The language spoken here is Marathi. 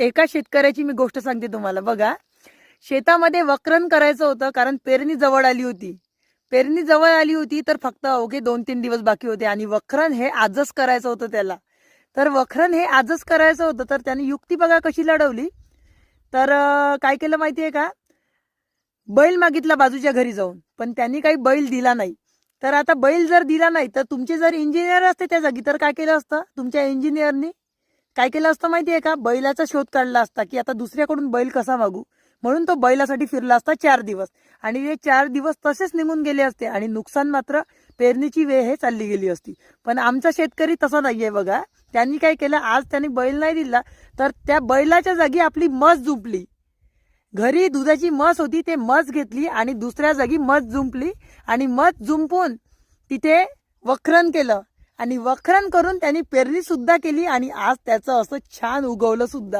एका शेतकऱ्याची मी गोष्ट सांगते तुम्हाला. बघा शेतामध्ये वक्रण करायचं होतं कारण पेरणी जवळ आली होती. पेरणी जवळ आली होती तर फक्त अवघे दोन तीन दिवस बाकी होते आणि वखरण हे आजच करायचं होतं त्याला. तर वखरण हे आजच करायचं होतं तर त्याने युक्ती बघा कशी लढवली. तर काय केलं माहितीये का? बैल मागितला बाजूच्या घरी जाऊन पण त्यांनी काही बैल दिला नाही. तर आता बैल जर दिला नाही तर तुमचे जर इंजिनियर असते त्या जागी तर काय केलं असतं? तुमच्या इंजिनियरनी काय केलं असतं माहितीये का? बैलाचा शोध काढला असता की आता दुसऱ्याकडून बैल कसा मागू? म्हणून तो बैलासाठी फिरला असता चार दिवस. आणि हे चार दिवस तसेच निघून गेले असते आणि नुकसान मात्र पेरणीची वेळ हे चालली गेली असती. पण आमचा शेतकरी तसा नाहीये बघा. त्यांनी काय केलं? आज त्यांनी बैल नाही दिला तर त्या बैलाच्या जागी आपली मस जुंपली. घरी दुधाची मस होती ते मस घेतली आणि दुसऱ्या जागी मस जुंपली आणि मस जुंपून तिथे वखरण केलं. आणि वखरण करून त्यांनी पेरणी सुद्धा केली आणि आज त्याचं असं छान उगवलं सुद्धा.